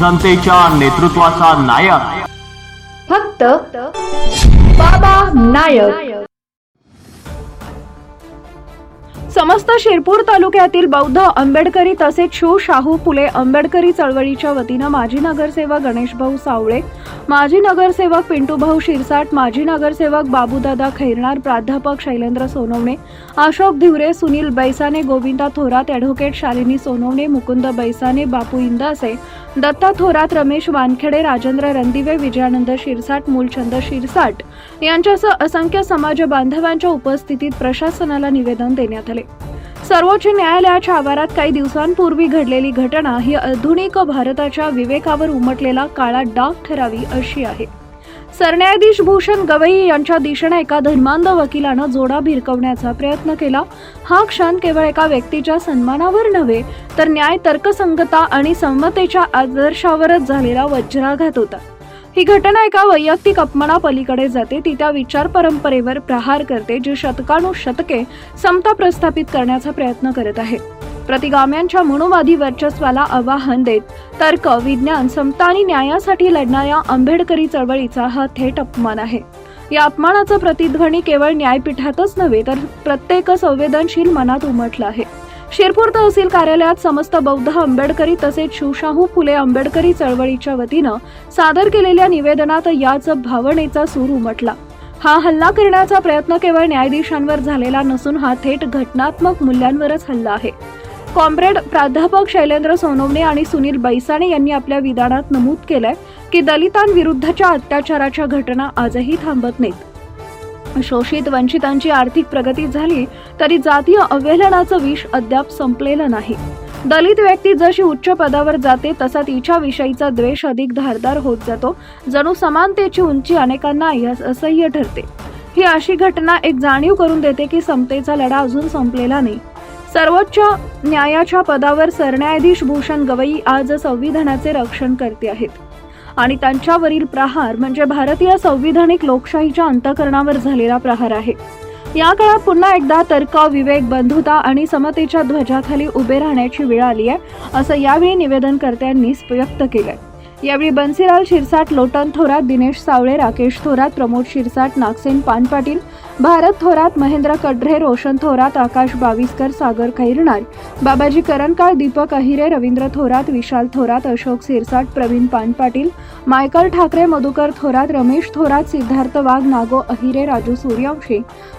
जनतेच्या नेतृत्वाचा नायक. फक्त बाबा नायक. समस्त शिरपूर तालुक्यातील बौद्ध आंबेडकरी तसेच शिव शाहू फुले आंबेडकरी चळवळीच्या वतीनं माजी नगरसेवक गणेशभाऊ सावळे माजी नगरसेवक पिंटूभाऊ शिरसाट माजी नगरसेवक बाबूदादा खैरनार प्राध्यापक शैलेंद्र सोनवणे अशोक धिवरे सुनील बैसाने गोविंदा थोरात ॲडव्होकेट शालिनी सोनवणे मुकुंद बैसाने बापू इंदासे दत्ता थोरात रमेश वानखेडे राजेंद्र रणदिवे विजयानंद शिरसाट मूलचंद शिरसाट यांच्यासह असंख्य समाज बांधवांच्या उपस्थितीत प्रशासनाला निवेदन देण्यात आले. सर्वोच्च न्यायालयाच्या आवारात काही दिवसांपूर्वी घडलेली घटना ही आधुनिक भारताच्या विवेकावर उमटलेला काळा डाग ठरावी अशी आहे. सरन्यायाधीश भूषण गवई यांच्या दिशेने एका धर्मांध वकिलानं जोडा भिरकवण्याचा प्रयत्न केला. हा क्षण केवळ एका व्यक्तीच्या सन्मानावर नव्हे तर न्याय तर्कसंगता आणि संमतेच्या आदर्शावरच झालेला वज्राघात होता. ही घटना एका वैयक्तिक अपमानापलीकडे जाते. ती त्या विचार परंपरेवर प्रहार करते जी शतकानुशतके समता प्रस्थापित करण्याचा प्रयत्न करत आहे. प्रतिगाम्यांच्या मनोवादी वर्चस्वाला आवाहन देत तर्क विज्ञान समता आणि न्यायासाठी लढणाऱ्या आंबेडकरी चळवळीचा हा थेट अपमान आहे. या अपमानाचा प्रतिध्वनी केवळ न्यायपीठातच नव्हे तर प्रत्येक संवेदनशील मनात उमटला आहे. शिरपूर तहसील कार्यालयात समस्त बौद्ध आंबेडकरी तसेच शिवशाहू फुले आंबेडकरी चळवळीच्या वतीनं सादर केलेल्या निवेदनात याच भावनेचा सूर उमटला. हा हल्ला करण्याचा प्रयत्न केवळ न्यायाधीशांवर झालेला नसून हा थेट घटनात्मक मूल्यांवरच हल्ला आहे. कॉम्रेड प्राध्यापक शैलेंद्र सोनवणे आणि सुनील बैसाणे यांनी आपल्या विधानात नमूद केलंय की दलितांविरुद्धच्या अत्याचाराच्या घटना आजही थांबत नाहीत. शोषित वंचितांची आर्थिक प्रगती झाली तरी जातीय अवहेलनाचं विष अद्याप संपलेलं नाही. दलित व्यक्ती जशी उच्च पदावर जाते तसा तिच्या विषयीचा द्वेष अधिक धारदार होत जातो. जणू समानतेची उंची अनेकांना असह्य ठरते. ही अशी घटना एक जाणीव करून देते की समतेचा लढा अजून संपलेला नाही. सर्वोच्च न्यायाच्या पदावर सरन्यायाधीश भूषण गवई आज संविधानाचे रक्षण करते आहेत. आणि त्यांच्यावरील प्रहार म्हणजे भारतीय संविधानिक लोकशाहीच्या अंतकरणावर झालेला प्रहार आहे. या काळात पुन्हा एकदा तर्क विवेक बंधुता आणि समतेच्या ध्वजाखाली उभे राहण्याची वेळ आली आहे असं यावेळी निवेदनकर्त्यांनी व्यक्त केलंय. यावेळी बन्सीलाल शिरसाट लोटन थोरात दिनेश सावळे राकेश थोरात प्रमोद शिरसाट नागसेन पानपाटील भारत थोरात महेंद्र कढरे रोशन थोरात आकाश बाविस्कर सागर खैरणार बाबाजी करणकाळ दीपक अहिरे रवींद्र थोरात विशाल थोरात अशोक सिरसाट प्रवीण पानपाटील मायकल ठाकरे मधुकर थोरात रमेश थोरात सिद्धार्थ वाघ नागो अहिरे राजू सूर्यवंशी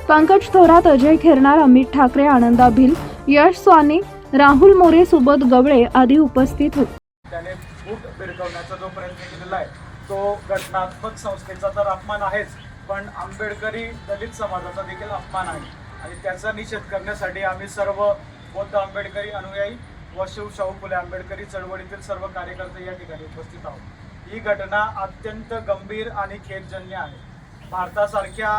पंकज थोरात अजय खेरणार अमित ठाकरे आनंदा भिल यश स्वानी राहुल मोरे सुबोध गवळे आदी उपस्थित होते. त्याने फूट भिरकवण्याचा जो प्रयत्न केलेला आहे तो घटनात्मक संस्थेचा तर अपमान आहेच पण आंबेडकरी दलित समाजाचा देखील अपमान आहे. आणि त्याचा निषेध करण्यासाठी आम्ही सर्व बौद्ध आंबेडकरी अनुयायी व शिवशाहू फुले आंबेडकरी चळवळीतील सर्व कार्यकर्ते या ठिकाणी उपस्थित आहोत. ही घटना अत्यंत गंभीर आणि खेदजन्य आहे. भारतासारख्या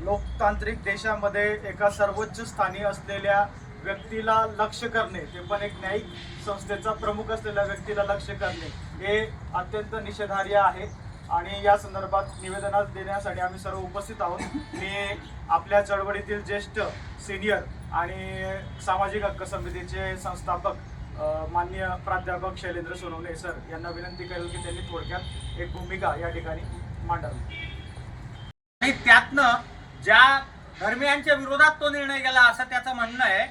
लोकतांत्रिक देशामध्ये एका सर्वोच्च स्थानी असलेल्या व्यक्तीला लक्ष करणे ते पण एक न्यायिक संस्थेचा प्रमुख असलेल्या व्यक्तीला लक्ष करणे हे अत्यंत निषेधार्य आहे. आणि या संदर्भात निवेदना देण्यासाठी आम्ही सर्व उपस्थित आहोत. मी आपल्या चळवळीतील ज्येष्ठ सिनियर आणि सामाजिक हक्क समितीचे संस्थापक मान्य माननीय प्राध्यापक शैलेंद्र सोनवणे सर यांना विनंती करेल की त्यांनी थोडक्यात एक भूमिका या ठिकाणी मांडावी. आणि त्यातनं ज्या धर्मियांच्या विरोधात तो निर्णय गेला असं त्याचं म्हणणं आहे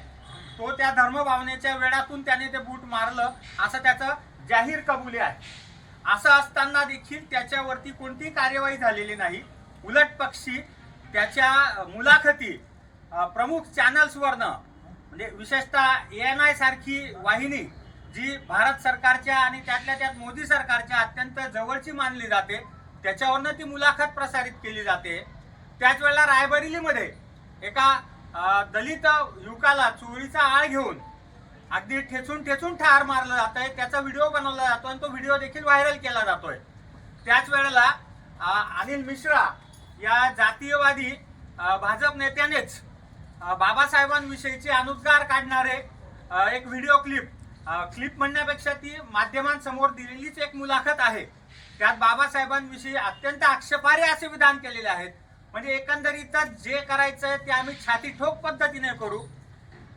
तो त्या धर्मभावनेच्या वेळातून त्याने ते बूट मारलं असं त्याचं जाहीर कबुली आहे. असं असताना देखील त्याच्यावरती कोणतीही कार्यवाही झालेली नाही. उलट पक्षी त्याच्या मुलाखती प्रमुख चॅनल्सवरनं म्हणजे विशेषतः एन आय सारखी वाहिनी जी भारत सरकारच्या आणि त्यातल्या त्यात मोदी सरकारच्या अत्यंत जवळची मानली जाते त्याच्यावरनं ती मुलाखत प्रसारित केली जाते. त्याच वेळेला रायबरेलीमध्ये एका दलित युवकाला चोरीचा आळ घेऊन अगदी ठेचून ठेचून ठार मारलं जात आहे. त्याचा व्हिडिओ बनवला जातो आणि तो व्हिडिओ देखील व्हायरल केला जातोय. त्याच वेळेला अनिल मिश्रा या जातीयवादी भाजप नेत्यानेच बाबासाहेबांविषयीचे अनुद्गार काढणारे एक व्हिडिओ क्लिप क्लिप म्हणण्यापेक्षा ती माध्यमांसमोर दिलेलीच एक मुलाखत आहे. त्यात बाबासाहेबांविषयी अत्यंत आक्षेपार्ह असे विधान केलेले आहेत. म्हणजे एकंदरीतच जे करायचं आहे ते आम्ही छाती ठोक पद्धतीने करू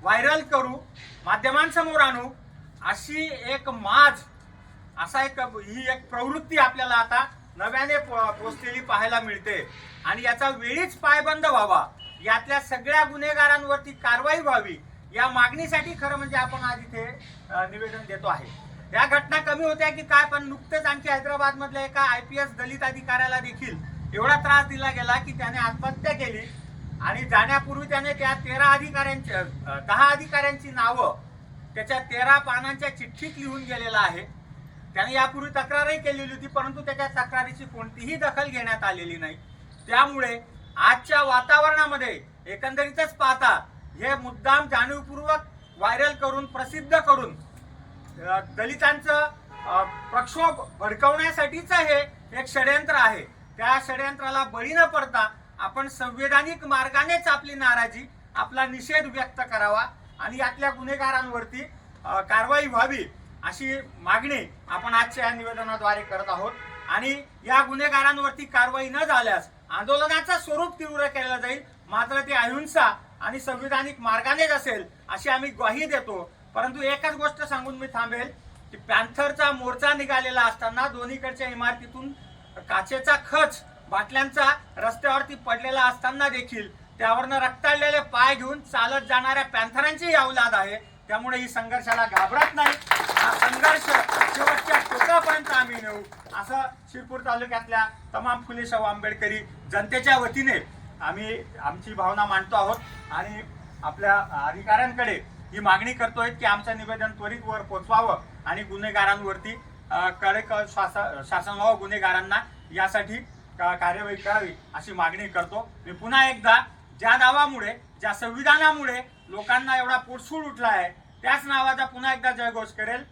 व्हायरल करू माध्यमांसमोर आणू अशी एक माज असा एक ही एक प्रवृत्ती आपल्याला आता नव्याने पोचलेली पाहायला मिळते. आणि याचा वेळीच पायबंद व्हावा. यातल्या सगळ्या गुन्हेगारांवरती कारवाई व्हावी. या मागणीसाठी खरं म्हणजे आपण आज इथे निवेदन देतो आहे. या घटना कमी होत्या की काय पण नुकतेच आणखी हैदराबादमधल्या एका आय पी एस दलित अधिकाऱ्याला देखील एवढा त्रास दिला गेला की त्याने आत्महत्या केली. आणि जाण्यापूर्वी त्याने त्या तेरा अधिकाऱ्यांच्या दहा अधिकाऱ्यांची नावं त्याच्या तेरा पानांच्या चिठ्ठीत लिहून गेलेला आहे. त्याने यापूर्वी तक्रारही केलेली होती परंतु त्याच्या तक्रारीची कोणतीही दखल घेण्यात आलेली नाही. त्यामुळे आजच्या वातावरणामध्ये एकंदरीतच पाहता हे मुद्दाम जाणीवपूर्वक व्हायरल करून प्रसिद्ध करून दलितांचं प्रक्षोभ भडकवण्यासाठीच हे एक षडयंत्र आहे. त्या षडयंत्राला बळी न पडता आपण संवैधानिक मार्गानेच आपली नाराजी आपला निषेध व्यक्त करावा आणि यातल्या गुन्हेगारांवरती कारवाई व्हावी अशी मागणी आपण आजच्या या निवेदनाद्वारे करत आहोत. आणि या गुन्हेगारांवरती कारवाई न झाल्यास आंदोलनाचं स्वरूप तीव्र केलं जाईल मात्र ते अहिंसा आणि संविधानिक मार्गानेच असेल अशी आम्ही ग्वाही देतो. परंतु एकच गोष्ट सांगून मी थांबेल की पॅन्थरचा मोर्चा निघालेला असताना दोन्हीकडच्या इमारतीतून काचेचा खच बाटल्यांचा रस्त्यावरती पडलेला असताना देखील त्यावरनं रक्ताळलेले पाय घेऊन चालत जाणाऱ्या पॅन्थरांची अवलाद आहे. त्यामुळे ही संघर्षाला घाबरत नाही. हा संघर्ष शेवटच्या टोकापर्यंत आम्ही नेऊ. असं शिरपूर तालुक्यातल्या तमाम फुले शाहू आंबेडकरी जनतेच्या वतीने आम्ही आमची भावना मांडतो आहोत आणि आपल्या अधिकाऱ्यांकडे ही मागणी करतोय की आमचं निवेदन त्वरित वर पोचवावं आणि गुन्हेगारांवरती कडक शासन शासन व गुन्हेगारांना यासाठी कार्यवाही करावी अशी मागणी करतो. मी पुन्हा एकदा ज्या नावामुळे ज्या संविधानामुळे लोकांना एवढा पोटसूळ उठला आहे त्याच नावाचा पुन्हा एकदा जयघोष करेल.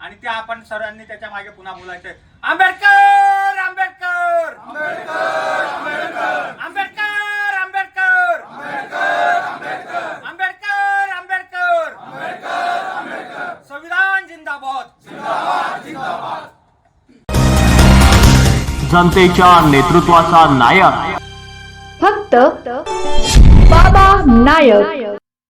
आणि त्या आपण सर्वांनी त्याच्यामागे पुन्हा बोलायचंय. आंबेडकर! आंबेडकर! आंबेडकर! जनतेच्या नेतृत्वाचा नायक. फक्त बाबा नायक.